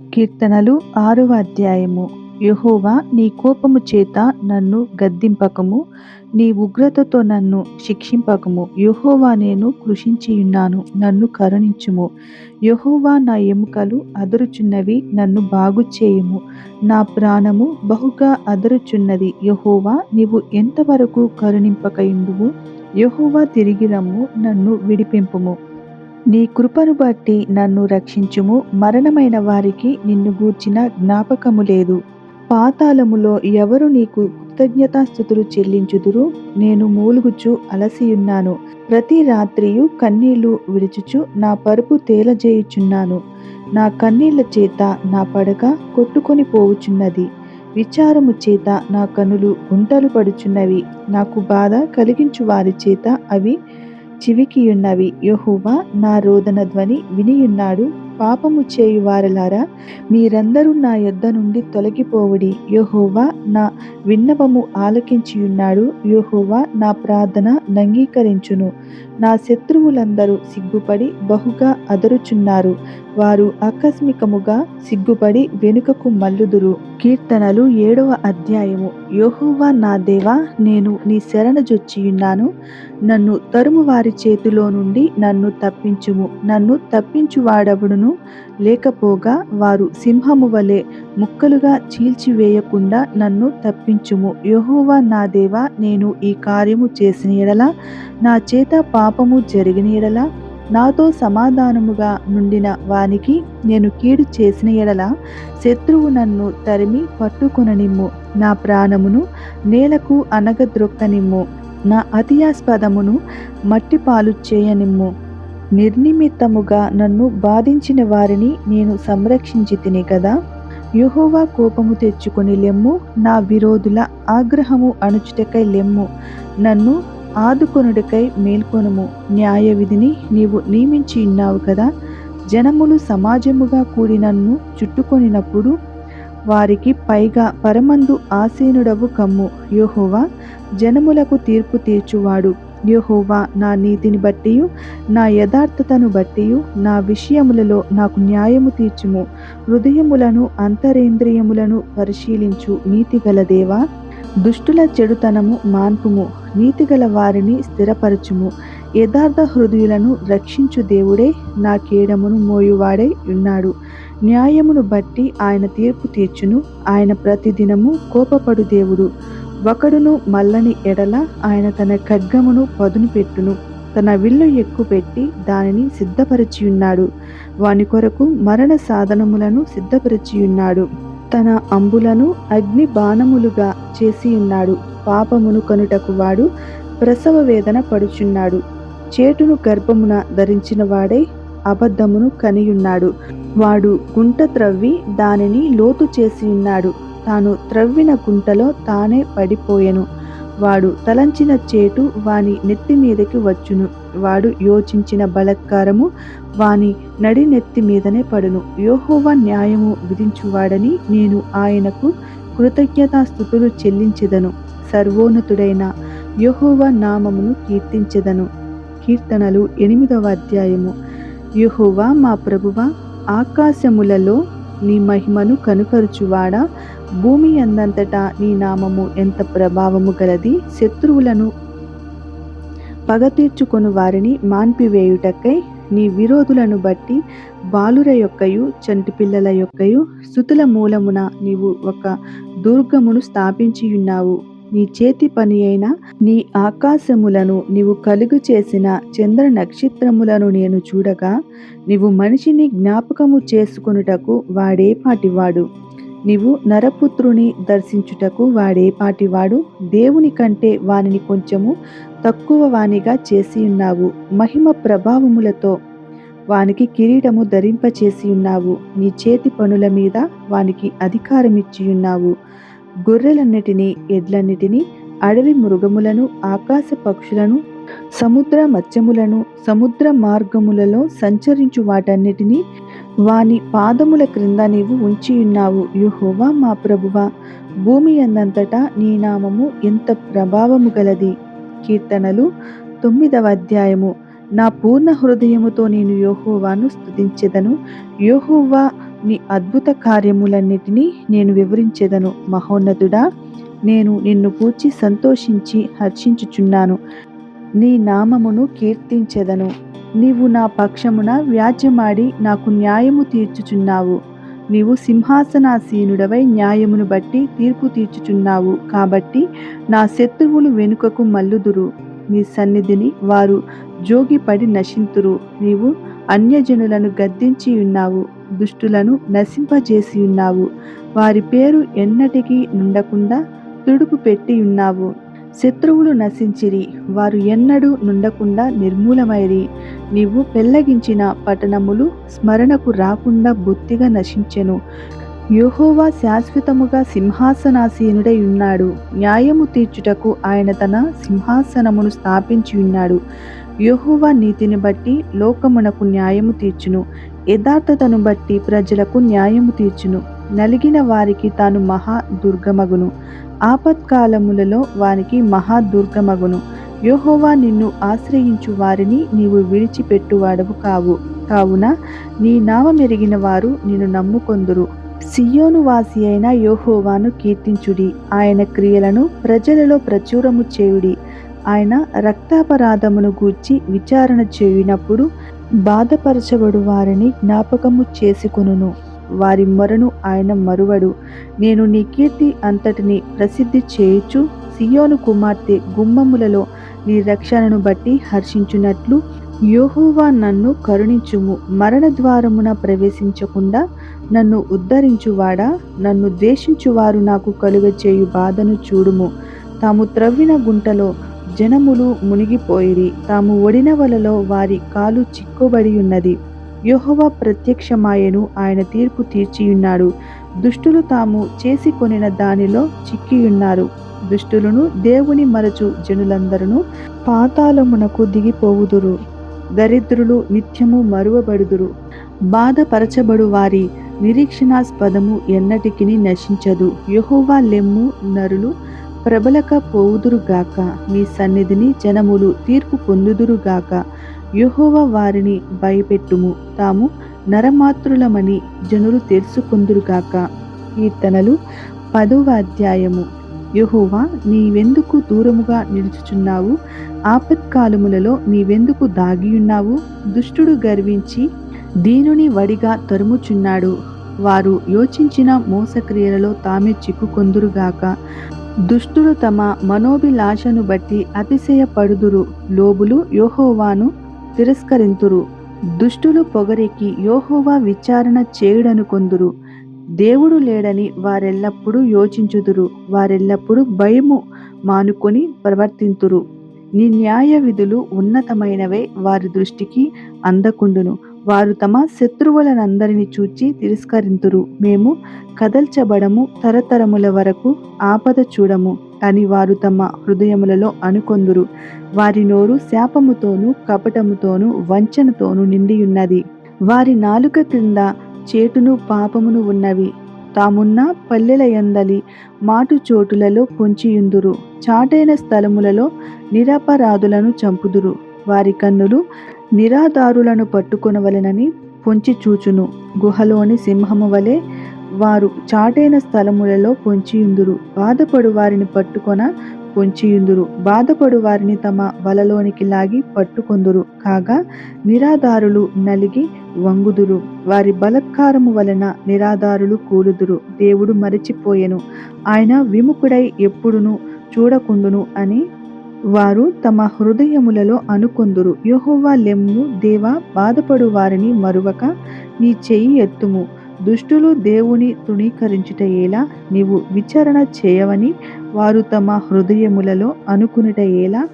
కీర్తనలు ఆరవ అధ్యాయము. యహోవా నీ కోపము చేత నన్ను గద్దింపకము నీ ఉగ్రతతో నన్ను శిక్షింపకము. యహోవా నేను కృషించియున్నాను నన్ను కరుణించుము. యహోవా నా ఎముకలు అదురుచున్నవి నన్ను బాగు చేయుము నా ప్రాణము బహుగా అదురుచున్నది. యహోవా నీవు ఎంతవరకు కరుణింపకయుండువు? యహోవా తిరిగి రమ్ము నన్ను విడిపింపుము. నీ కృపను బట్టి నన్ను రక్షించుము. మరణమైన వారికి నిన్ను గూర్చిన జ్ఞాపకము లేదు. పాతాళములో ఎవరు నీకు కృతజ్ఞతాస్థుతులు చెల్లించుదురు? నేను మూలుగుచు అలసియున్నాను. ప్రతి రాత్రియు కన్నీళ్ళు విడుచుచు నా పరుపు తేలజేయుచున్నాను. నా కన్నీళ్ళ చేత నా పడక కొట్టుకొని పోవుచున్నది. విచారము చేత నా కనులు గుంటలు పడుచున్నవి. నాకు బాధ కలిగించు వారి చేత అవి చివికియున్నవి. యెహోవా నా రోదన ధ్వని వినియున్నాడు. పాపము చేయు వారలారా మీరందరూ నా యొద్ద నుండి తొలగిపోవుడి. యహోవా నా విన్నపము ఆలకించియున్నాడు. యహోవా నా ప్రార్థన నంగీకరించును. నా శత్రువులందరూ సిగ్గుపడి బహుగా అదరుచున్నారు. వారు ఆకస్మికముగా సిగ్గుపడి వెనుకకు మల్లుదురు కీర్తనలు ఏడవ అధ్యాయము. యోహోవా నా దేవా నేను నీ శరణ జొచ్చియున్నాను. నన్ను తరుము వారి చేతిలో నుండి నన్ను తప్పించుము. నన్ను తప్పించు వాడవుడును లేకపోగా వారు సింహము వలె ముక్కలుగా చీల్చివేయకుండా నన్ను తప్పించుము. యహోవా నా దేవా నేను ఈ కార్యము చేసిన ఎడల నా చేత పాపము జరిగిన ఎడల నాతో సమాధానముగా నుండిన వానికి నేను కీడు చేసిన ఎడల శత్రువు నన్ను తరిమి పట్టుకొననిమ్ము. నా ప్రాణమును నేలకు అనగద్రొక్కనిమ్ము నా అతియాస్పదమును మట్టి పాలు చేయనిమ్ము. నిర్నిమిత్తముగా నన్ను బాధించిన వారిని నేను సంరక్షించి తిని కదా? యహోవా కోపము తెచ్చుకొని లెమ్ము నా విరోధుల ఆగ్రహము అణుచుటకై లెమ్ము. నన్ను ఆదుకొనుడికై మేల్కొనుము. న్యాయ విధిని నీవు నియమించి ఉన్నావు కదా? జనములు సమాజముగా కూడి నన్ను చుట్టుకొనినప్పుడు వారికి పైగా పరమందు ఆసీనుడవు కమ్ము. యోహోవా జనములకు తీర్పు తీర్చువాడు. యెహోవా నా నీతిని బట్టియు నా యథార్థతను బట్టియు నా విషయములలో నాకు న్యాయము తీర్చుము. హృదయములను అంతరేంద్రియములను పరిశీలించు నీతిగల దేవా. దుష్టుల చెడుతనము మాన్పుము నీతిగల వారిని స్థిరపరచుము. యథార్థ హృదయులను రక్షించు దేవుడే నా కేడమును మోయువాడై ఉన్నాడు. న్యాయమును బట్టి ఆయన తీర్పు తీర్చును ఆయన ప్రతిదినము కోపపడు దేవుడు. ఒకడును మల్లని ఎడల ఆయన తన ఖడ్గమును పదును పెట్టును. తన విల్లు ఎక్కుపెట్టి దానిని సిద్ధపరచియున్నాడు. వాని కొరకు మరణ సాధనములను సిద్ధపరచియున్నాడు. తన అంబులను అగ్ని బాణములుగా చేసి ఉన్నాడు పాపమును కనుటకు వాడు ప్రసవ వేదన పడుచున్నాడు. చేటును గర్భమున ధరించిన వాడై అబద్ధమును కనియున్నాడు. వాడు గుంట త్రవ్వి దానిని లోతు చేసి ఉన్నాడు తాను త్రవ్విన గుంటలో తానే పడిపోయెను. వాడు తలంచిన చేటు వాని నెత్తి మీదకి వచ్చును. వాడు యోచించిన బలత్కారము వాని నడి నెత్తి మీదనే పడును. యోహోవా న్యాయము విధించువాడని నేను ఆయనకు కృతజ్ఞతాస్థుతులు చెల్లించెదను. సర్వోన్నతుడైన యెహోవా నామమును కీర్తించెదను. కీర్తనలు ఎనిమిదవ అధ్యాయము. యెహోవా మా ప్రభువ ఆకాశములలో నీ మహిమను కనుపరుచువాడా భూమి అందంతటా నీ నామము ఎంత ప్రభావము గలది? శత్రువులను పగతీర్చుకొని వారిని మాన్పివేయుటకై నీ విరోధులను బట్టి బాలుర యొక్కయు చంటి పిల్లల యొక్కయు శుతుల మూలమున నీవు ఒక దుర్గమును స్థాపించియున్నావు. నీ చేతి పని అయిన నీ ఆకాశములను నీవు కలుగు చేసిన చంద్ర నక్షత్రములను నేను చూడగా నీవు మనిషిని జ్ఞాపకము చేసుకొనుటకు వాడే పాటివాడు నీవు నరపుత్రుని దర్శించుటకు వాడే పాటివాడు దేవుని కంటే వానిని కొంచెము తక్కువ వానిగా చేసి ఉన్నావు. మహిమ ప్రభావములతో వానికి కిరీటము ధరింపచేసి ఉన్నావు. నీ చేతి పనుల మీద వానికి అధికారమిచ్చి ఉన్నావు. గొర్రెలన్నిటినీ ఎడ్లన్నిటినీ అడవి మృగములను ఆకాశ పక్షులను సముద్ర మత్స్యములను సముద్ర మార్గములలో సంచరించు వాటన్నిటినీ వాని పాదముల క్రింద నీవు ఉంచియున్నావు యుహోవా మా ప్రభువ. భూమి అందంతటా నీ నామము ఎంత ప్రభావము గలది? కీర్తనలు తొమ్మిదవ అధ్యాయము. నా పూర్ణ హృదయముతో నేను యోహోవాను స్థుతించెదను యోహోవా నీ అద్భుత కార్యములన్నిటినీ నేను వివరించెదను. మహోన్నతుడా నేను నిన్ను కూర్చి సంతోషించి హర్షించుచున్నాను. నీ నామమును కీర్తించెదను. నీవు నా పక్షమున వ్యాజ్యమాడి నాకు న్యాయము తీర్చుచున్నావు. నీవు సింహాసనాసీనుడవై న్యాయమును బట్టి తీర్పు తీర్చుచున్నావు. కాబట్టి నా శత్రువులు వెనుకకు మల్లుదురు నీ సన్నిధిని వారు జోగిపడి నశింతురు. నీవు అన్యజనులను గద్దించి ఉన్నావు. దుష్టులను నశింపజేసి ఉన్నావు. వారి పేరు ఎన్నటికీ నుండకుండా తుడుపు పెట్టి ఉన్నావు. శత్రువులు నశించిరి. వారు ఎన్నడూ నుండకుండా నిర్మూలమైరి. నీవు పెళ్ళగించిన పట్టణములు స్మరణకు రాకుండా బొత్తిగా నశించెను. యోహోవా శాశ్వతముగా సింహాసనాసీనుడై ఉన్నాడు న్యాయము తీర్చుటకు ఆయన తన సింహాసనమును స్థాపించి ఉన్నాడు యోహోవా నీతిని బట్టి లోకమునకు న్యాయము తీర్చును. యథార్థతను బట్టి ప్రజలకు న్యాయము తీర్చును. నలిగిన వారికి తాను మహా దుర్గమగును. ఆపత్కాలములలో వారికి మహా దుర్గమగును. యోహోవా నిన్ను ఆశ్రయించు వారిని నీవు విడిచిపెట్టువాడవు కావు. కావున నీ నామమెరిగిన వారు నిన్ను నమ్ముకొందురు. సియోను వాసి అయిన యోహోవాను కీర్తించుడి. ఆయన క్రియలను ప్రజలలో ప్రచురము చేయుడి. ఆయన రక్తాపరాధమును గూర్చి విచారణ చేయునప్పుడు బాధపరచబడు వారిని జ్ఞాపకము చేసుకొనును. వారి మొరను ఆయన మరువడు. నేను నీ కీర్తి అంతటిని ప్రసిద్ధి చేయుచు సియోను కుమార్తె గుమ్మములలో నీ రక్షణను బట్టి హర్షించున్నట్లు యోహోవా నన్ను కరుణించుము. మరణ ద్వారమున ప్రవేశించకుండా నన్ను ఉద్ధరించువాడా? నన్ను ద్వేషించువారు నాకు కలుగచేయు బాధను చూడుము. తాము త్రవ్విన గుంటలో జనములు మునిగిపోయిరి. తాము ఒడిన వలలో వారి కాలు చిక్కుబడి ఉన్నది. యెహోవా ప్రత్యక్షమాయను ఆయన తీర్పు తీర్చియున్నాడు. దుష్టులు తాము చేసి కొనిన దానిలో చిక్కియున్నారు. దుష్టులను దేవుని మరచు జనులందరూ పాతాళమునకు దిగిపోవుదురు. దరిద్రులు నిత్యము మరువబడుదురు. బాధపరచబడు వారి నిరీక్షణాస్పదము ఎన్నటికి నశించదు. యహోవా లెమ్ము నరులు ప్రబలక పోవుదురుగాక మీ సన్నిధిని జనములు తీర్పు పొందుదురుగాక యహోవ వారిని భయపెట్టుము. తాము నరమాతృలమని జనులు తెలుసుకుందురుగాక కీర్తనలు పదవ అధ్యాయము. యహోవా నీవెందుకు దూరముగా నిలుచుచున్నావు? ఆపత్కాలములలో నీవెందుకు దాగియున్నావు? దుష్టుడు గర్వించి దీనుని వడిగా తరుముచున్నాడు. వారు యోచించిన మోసక్రియలలో తామే చిక్కుకొందురుగాక దుష్టులు తమ మనోభిలాషను బట్టి అతిశయపడుదురు. లోబులు యోహోవాను తిరస్కరింతురు. దుష్టులు పొగరికి యోహోవా విచారణ చేయుడనుకొందురు. దేవుడు లేడని వారెల్లప్పుడూ యోచించుదురు. వారెల్లప్పుడూ భయము మానుకొని ప్రవర్తింతురు. నీ న్యాయ విధులు ఉన్నతమైనవే వారి దృష్టికి అందకుండును. వారు తమ శత్రువులనందరిని చూచి తిరస్కరింతురు. మేము కదల్చబడము తరతరముల వరకు ఆపద చూడము అని వారు తమ హృదయములలో అనుకొందురు. వారి నోరు శాపముతోనూ కపటముతోనూ వంచనతోనూ నిండియున్నది. వారి నాలుక క్రింద చేటును పాపమును ఉన్నవి. తామున్న పల్లెల యందలి మాటు చోటులలో పొంచియుందురు. చాటైన స్థలములలో నిరపరాధులను చంపుదురు. వారి కన్నులు నిరాధారులను పట్టుకొనవలెనని పొంచి చూచును. గుహలోని సింహము వలె వారు చాటైన స్థలములలో పొంచియుందురు. బాధపడు వారిని పట్టుకొన పొంచియుందురు. బాధపడు వారిని తమ వలలోనికి లాగి పట్టుకొందురు. కాగా నిరాధారులు నలిగి వంగుదురు. వారి బలత్కారము వలన నిరాధారులు కూలుదురు దేవుడు మరచిపోయెను. ఆయన విముఖుడై ఎప్పుడును చూడకుండును అని వారు తమ హృదయములలో అనుకొందురు. యహోవా లెమ్ము దేవా బాధపడు వారిని మరువక నీ చెయ్యి ఎత్తుము. దుష్టులు దేవుని తృణీకరించుట ఎలా నీవు విచారణ చేయవని వారు తమ హృదయములలో అనుకునుట ఎలా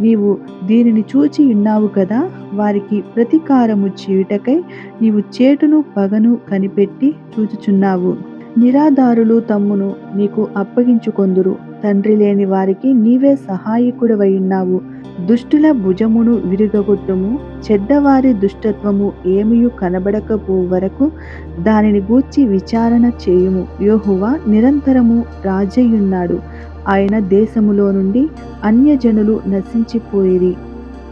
నీవు దీనిని చూచి ఉన్నావు కదా వారికి ప్రతీకారము చేయుటకై నీవు చేటును పగను కనిపెట్టి చూచుచున్నావు. నిరాధారులు తమ్మును నీకు అప్పగించుకొందురు. తండ్రి లేని వారికి నీవే సహాయకుడవై ఉన్నావు. దుష్టుల భుజమును విరుగగొట్టుము చెడ్డవారి దుష్టత్వము ఏమియు కనబడకపో వరకు దానిని గూర్చి విచారణ చేయుము. యోహువా నిరంతరము రాజయ్యున్నాడు. ఆయన దేశములో నుండి అన్యజనులు నశించిపోయిరి.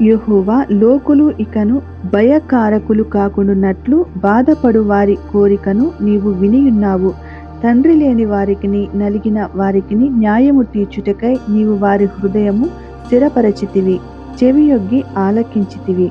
యహోవా లోకులు ఇకను భయకారకులు కాకుండానట్లు బాధపడు వారి కోరికను నీవు వినియున్నావు. తండ్రి లేని వారికిని నలిగిన వారికిని న్యాయము తీర్చుటకై నీవు వారి హృదయము స్థిరపరచితివి చెవియొగ్గి ఆలకించితివి.